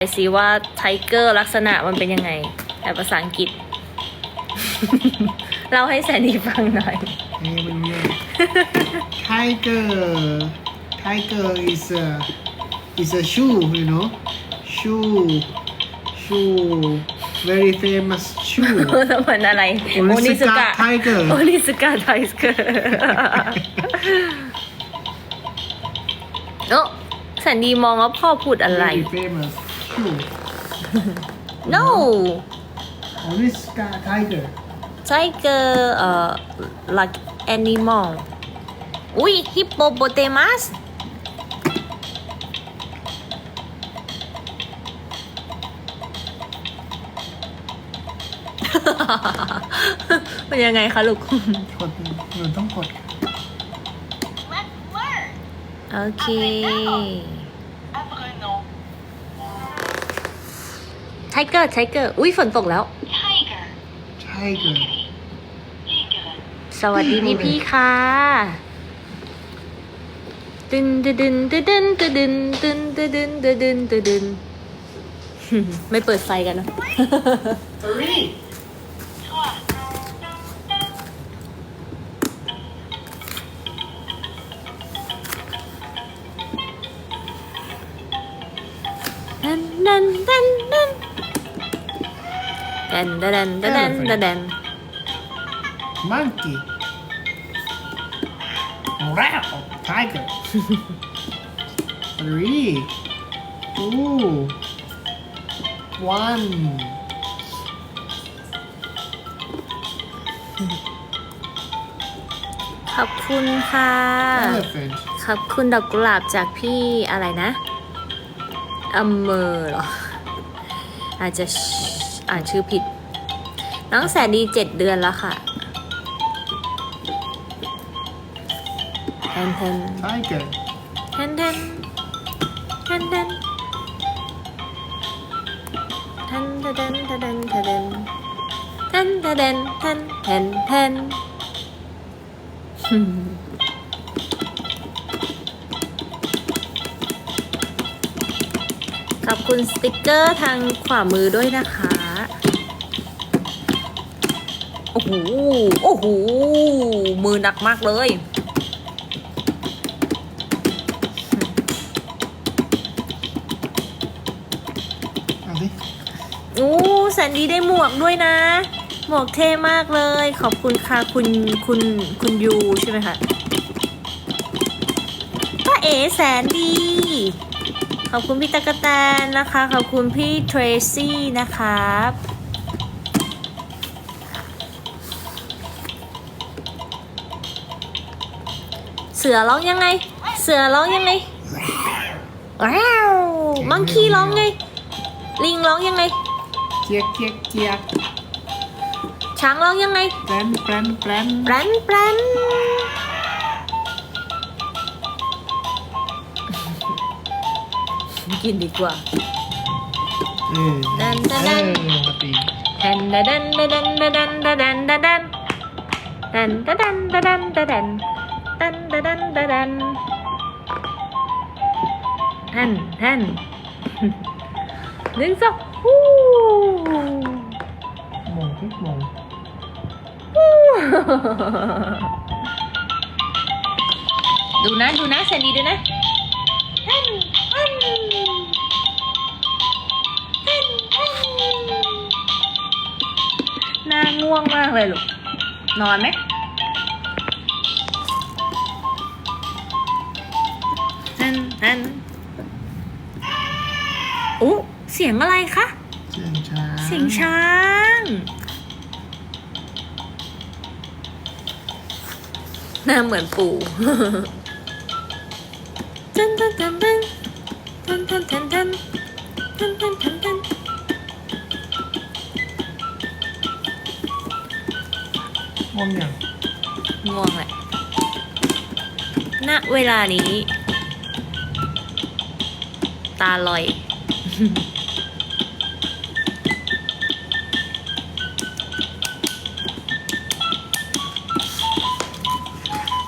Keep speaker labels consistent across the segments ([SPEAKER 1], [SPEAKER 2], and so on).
[SPEAKER 1] ไปซิว่าไทเกอร์ลักษณะมันเป็นยังไงแต่ภาษาอังกฤษ เราให้แสนดีฟังหน่อย
[SPEAKER 2] นี่มันเนี่ย tiger tiger is a is a shoe you know shoe shoe very famous shoe
[SPEAKER 1] แล้วมันอะไร
[SPEAKER 2] โอนิสกะ Tiger
[SPEAKER 1] โอนิสกะไทเกอร์โอ้แสนดีมองว่าพ่อพูดอะไร
[SPEAKER 2] very famous shoe
[SPEAKER 1] no
[SPEAKER 2] Oniska tiger
[SPEAKER 1] tiger เอ่อ like animal อุ้ย hippopotamus มันยังไงคะลูก
[SPEAKER 2] กดหนูต้องกด
[SPEAKER 3] Let's learn.
[SPEAKER 1] โอเค เกอร์ไทเกอร์อุ้ยฝนตกแล้ว
[SPEAKER 3] Tiger.
[SPEAKER 2] tiger
[SPEAKER 3] Tigre.
[SPEAKER 1] สวัสดีพี่พี่ๆค่ะตึนตึนตึนตึนตึนตึนตึนตึนตึนตึนตึนตึนไม่เปิดไฟกันเนอะ
[SPEAKER 2] three
[SPEAKER 3] Toi.
[SPEAKER 1] ดันดันดั นดันดันดันดันดันดันดัน
[SPEAKER 2] monkey rat tiger three two one
[SPEAKER 1] ขอบคุณค่ะ
[SPEAKER 2] elephant
[SPEAKER 1] ขอบคุณดอกกุหลาบจากพี่อะไรนะอมเมอร์เหรออาจจะ อ่านชื่อผิด น้องแสนดีเจ็ดเดือนแล้วค่ะแทนแทน
[SPEAKER 2] tiger
[SPEAKER 1] แทนแทนแทนแทนแทนแทนแทนแทนแทนแทนแทนแทนแทนแทนแทนแทนขอบคุณสติกเกอร์ทางขวามือด้วยนะคะ โอ้โห โอ้โห มือหนักมากเลย
[SPEAKER 2] เอาสิ
[SPEAKER 1] อู้แสนดีได้หมวกด้วยนะ หมวกเท่มากเลย ขอบคุณค่ะคุณคุณคุณยูใช่ไหมคะป้าเอ๋แสนดี ขอบคุณพี่ตะกะแตนนะคะ ขอบคุณพี่เทรซี่นะครับ เสือร้องยังไง เสือร้องยังไงว้าวมังคีร้องไง ลิงร้องยังไง
[SPEAKER 2] เจียกเจียกเจียก
[SPEAKER 1] ช้างร้องยังไง
[SPEAKER 2] แปรนแปรนแปรน
[SPEAKER 1] แปรนแปรนกินดีกว่า
[SPEAKER 2] เออ
[SPEAKER 1] ดันดันดัน
[SPEAKER 2] เออมาตี
[SPEAKER 1] แทนดันดันดันดันดันดันดันดันดันดันดัน ดันดันดันดันดันดันดันแทนแทนหนึ่งสองฮู้
[SPEAKER 2] มองที่มอง
[SPEAKER 1] ดูนะดูนะแสนดีดูนะฮันฮันฮันฮันหน้าง่วงมากเลยลูกนอนไหม ฮันฮันอู้เสียงอะไรคะ
[SPEAKER 2] เสียงช้า
[SPEAKER 1] เสียงช้าง หน้าเหมือนปู่ตันตันตันตันตันตันตันตันตันตันตันตัน
[SPEAKER 2] ง่วงอย่าง
[SPEAKER 1] ง่วงแหละณเวลานี้ ตาลอย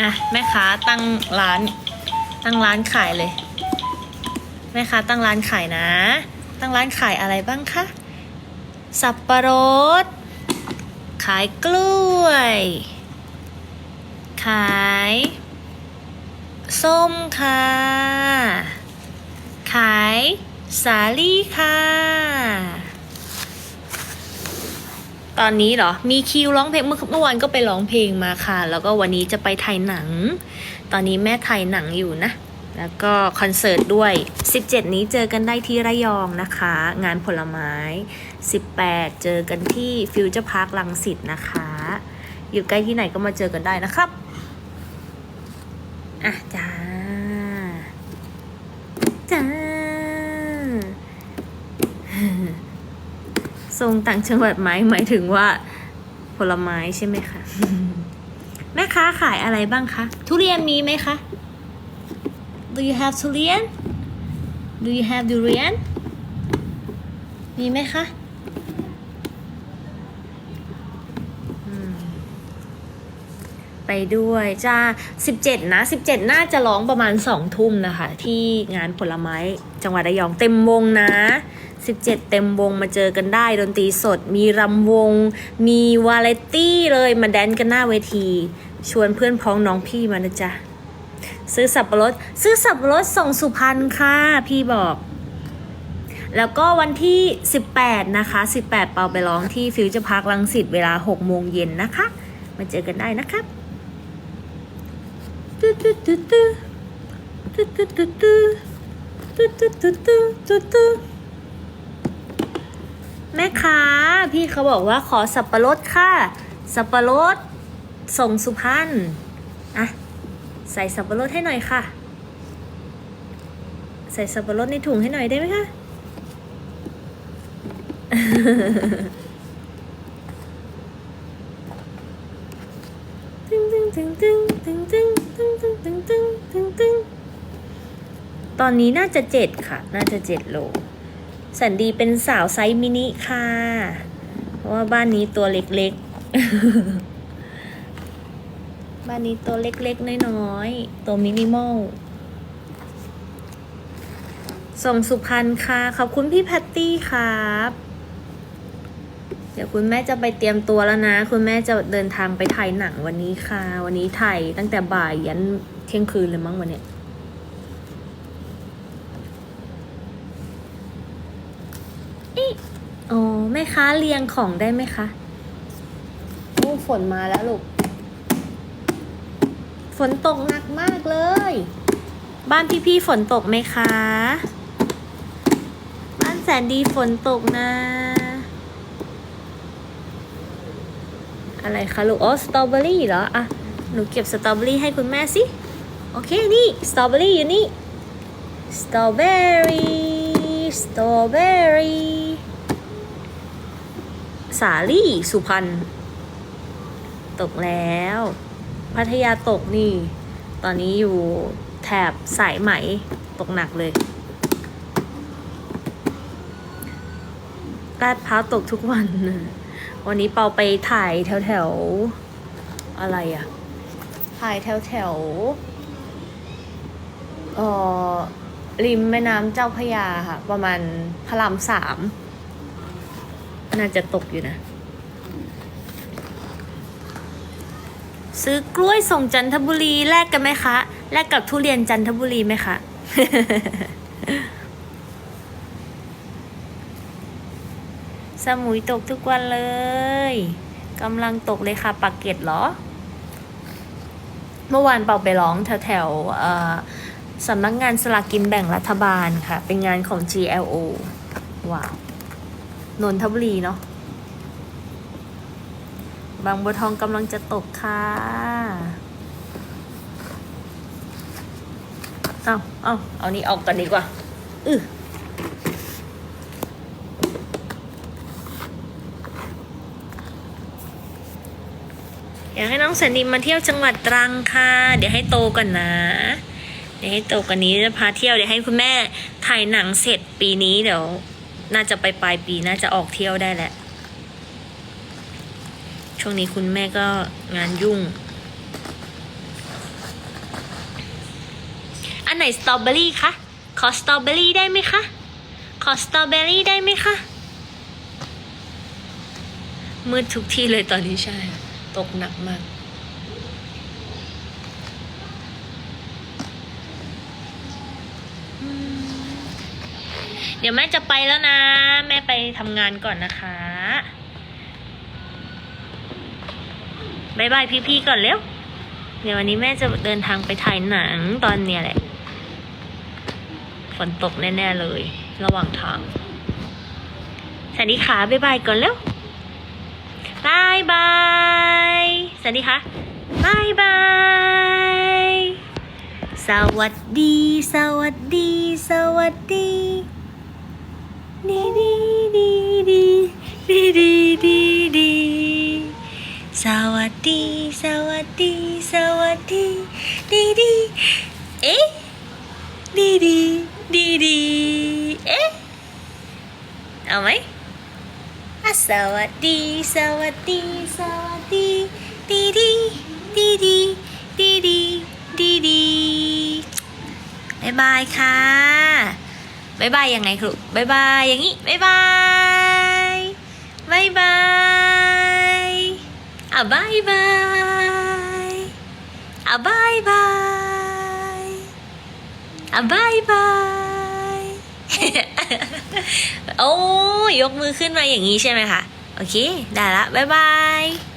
[SPEAKER 1] อะ แม่ค้าตั้งร้าน ตั้งร้านขายเลย แม่ค้าตั้งร้านขายนะ ตั้งร้านขายอะไรบ้างคะ สับปะรด ขายกล้วย ขายส้มค่ะ ขายสาลี่ค่ะ ตอนนี้เหรอ มีคิวร้องเพลงเมื่อเมื่อวานก็ไปร้องเพลงมาค่ะ แล้วก็วันนี้จะไปถ่ายหนัง ตอนนี้แม่ถ่ายหนังอยู่นะ แล้วก็คอนเสิร์ตด้วย 17 นี้เจอกันได้ที่ระยองนะคะ งานผลไม้ 18 เจอกันที่ฟิวเจอร์พาร์คลังสิตนะคะ อยู่ใกล้ที่ไหนก็มาเจอกันได้นะครับ อะจ้าจ้า ทรงต่างจังหวัดไหมหมายถึงว่า ผลไม้ใช่ไหมคะแม่ค้าขายอะไรบ้างคะทุเรียนมีไหมคะ Do you have ทุเรียน Do you have durian มีไหมคะอืม ไปด้วยจ้า17 นะ 17 น่าจะร้องประมาณ 2 ทุ่มนะคะ ที่งานผลไม้จังหวัดระยองเต็มวงนะ 17 เต็มวงมาเจอกันได้ดนตรีสด มีรำวง มีวาไรตี้เลยมาแดนกันหน้าเวที ชวนเพื่อนพ้องน้องพี่มานะจ๊ะ ซื้อสับปะรด ซื้อสับปะรดส่งสุพรรณค่ะพี่บอกแล้วก็วันที่ 18 นะคะ 18 เปาไปร้องที่ฟิวเจอร์พาร์คลังสิตเวลา 6 โมงเย็นนะคะ มาเจอกันได้นะครับ ตึ๊ดตึ๊ดตึ๊ดตึ๊ดตึ๊ดตึ๊ดตึ๊ดตึ๊ดตึ๊ดตึ๊ดตึ๊ดตึ๊ดตึ๊ดแม่ค้าพี่เขาบอกว่าขอสับปะรดค่ะ สับปะรดส่งสุพรรณอะใส่สับปะรดให้หน่อยค่ะ ใส่สับปะรดในถุงให้หน่อยได้ไหมคะ ตอนนี้น่าจะเจ็ดค่ะ น่าจะเจ็ดโล สันดีเป็นสาวไซส์มินิค่ะ เพราะว่าบ้านนี้ตัวเล็กๆ บ้านนี้ตัวเล็กๆ น้อยๆ ตัวมินิมอล ส่งสุพรรณค่ะ ขอบคุณพี่แพตตี้ครับ เดี๋ยวคุณแม่จะไปเตรียมตัวแล้วนะ คุณแม่จะเดินทางไปถ่ายหนังวันนี้ค่ะ วันนี้ถ่ายตั้งแต่บ่ายยันเที่ยงคืนเลยมั้งวันเนี้ยอิอ๋อแม่ค้าเรียงของได้ไหมคะโอ้ฝนมาแล้วลูก ฝนตกหนักมากเลย บ้านพี่ๆฝนตกไหมคะ บ้านแสนดีฝนตกนะ อะไรคะลูกอ๋อสตรอเบอรี่เหรออะหนูเก็บสตรอเบอรี่ให้คุณแม่สิ โอเค นี่สตรอเบอรี่อยู่นี่สตรอเบอรี่สตรอเบอรี่สาลี่สุพรรณตกแล้ว พัทยาตกนี่ ตอนนี้อยู่แถบสายไหมตกหนักเลยลาดพร้าวตกทุกวัน วันนี้เปาไปถ่ายแถวแถวๆอะไรอะถ่ายแถวแถวๆเอ่อริมแม่น้ำเจ้าพระยาค่ะ ประมาณพระรามสามน่าจะตกอยู่นะ ซื้อกล้วยส่งจันทบุรีแลกกันไหมคะแลกกับทุเรียนจันทบุรีไหมคะ สมุยตกทุกวันเลยกำลังตกเลยค่ะปากเกร็ดเหรอ เมื่อวานเป่าไปร้องแถวแถวสำนักงานสลากกินแบ่งรัฐบาลค่ะ เป็นงานของ GLO ว้าวนนทบุรีเนาะบางบัวทองกำลังจะตกค่ะเอาเอาเอานี้ออกกันดีกว่าอือ อยากให้น้องแสนดีมาเที่ยวจังหวัดตรังค่ะ เดี๋ยวให้โตก่อนนะ เดี๋ยวให้โตกว่านี้จะพาเที่ยวเดี๋ยวให้คุณแม่ถ่ายหนังเสร็จปีนี้เดี๋ยว น่าจะไปปลายปีน่าจะออกเที่ยวได้แหละ ช่วงนี้คุณแม่ก็งานยุ่ง อันไหนสตรอเบอรี่คะ ขอสตรอเบอรี่ได้ไหมคะ ขอสตรอเบอรี่ได้ไหมคะมืดทุกที่เลยตอนนี้ใช่ ตกหนักมาก เดี๋ยวแม่จะไปแล้วนะ แม่ไปทำงานก่อนนะคะบายบายพี่ๆก่อนเร็ว เดี๋ยววันนี้แม่จะเดินทางไปถ่ายหนังตอนเนี้ยแหละ ฝนตกแน่ ๆ เลย ระหว่างทางสวัสดีค่ะบายบายก่อนเร็ว บายบายสวัสดีค่ะบายบายสวัสดี สวัสดี สวัสดีดีดีดีดีดีดีดีดีสวัสดี สวัสดี สวัสดีดีดีเอ๊ะดีดีดีดีเอ๊ะเอาไหมอะ สวัสดี สวัสดี สวัสดีดีดีดีดีดีดีดีดีบายบายค่ะบายบายยังไงครูบายบายอย่างนี้บายบายบายบายอะบายบายอะบายบายอะบายบาย โอ้ยกมือขึ้นมาอย่างนี้ใช่ไหมคะ โอเค ได้ละ บ๊ายบาย